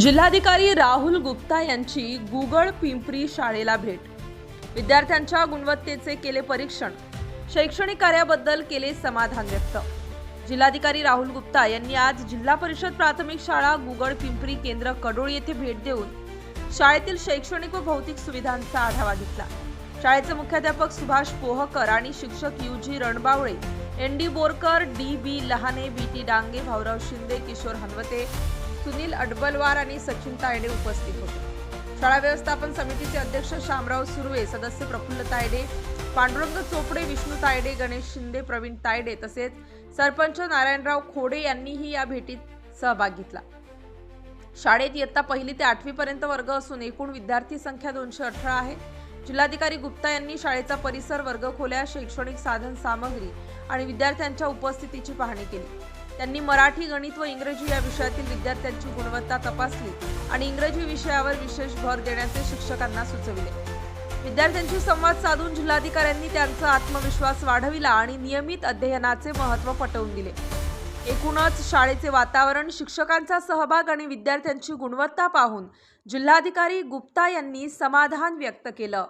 जिल्हाधिकारी राहुल गुप्ता यांची गुगळ पिंपरी शाळेला भेट. विद्यार्थ्यांच्या गुणवत्तेचे केले परीक्षण. शैक्षणिक कार्याबद्दल केले समाधान व्यक्त. जिल्हाधिकारी राहुल गुप्ता यांनी आज जिल्हा परिषद प्राथमिक शाळा गुगळ पिंपरी केंद्र कडोळ येथे भेट देऊन शाळेतील शैक्षणिक व भौतिक सुविधांचा आढावा घेतला. शाळेचे मुख्याध्यापक सुभाष पोहकर आणि शिक्षक U G Ranbawale N D Borkar D B Lahane B T Dange Bhaurao Shinde Kishor Hanwate Sunil Adbalwar आणि सचिन तायडे उपस्थित होते. शाळा व्यवस्थापन समितीचे अध्यक्ष शामराव सुर्वे सदस्य प्रफुल्ल तायडे पांडुरंग चोपडे विष्णू तायडे गणेश शिंदे प्रवीण तायडे तसेच सरपंच नारायणराव खोडे यांनीही या भेटीत सहभाग घेतला. शाळेत इयत्ता पहिली ते आठवी पर्यंत वर्ग असून एकूण विद्यार्थी संख्या दोनशे अठरा आहे. जिल्हाधिकारी गुप्ता यांनी शाळेचा परिसर वर्गखोल्या शैक्षणिक साधन सामग्री आणि विद्यार्थ्यांच्या उपस्थितीची पाहणी केली. त्यांनी मराठी गणित व इंग्रजी या विषयातील विद्यार्थ्यांची गुणवत्ता तपासली आणि इंग्रजी विषयावर विशेष भर देण्याचे शिक्षकांना सुचविले. विद्यार्थ्यांशी संवाद साधून जिल्हाधिकाऱ्यांनी त्यांचा आत्मविश्वास वाढविला आणि नियमित अध्ययनाचे महत्त्व पटवून दिले. एकूणच शाळेचे वातावरण शिक्षकांचा सहभाग आणि विद्यार्थ्यांची गुणवत्ता पाहून जिल्हाधिकारी गुप्ता यांनी समाधान व्यक्त केलं.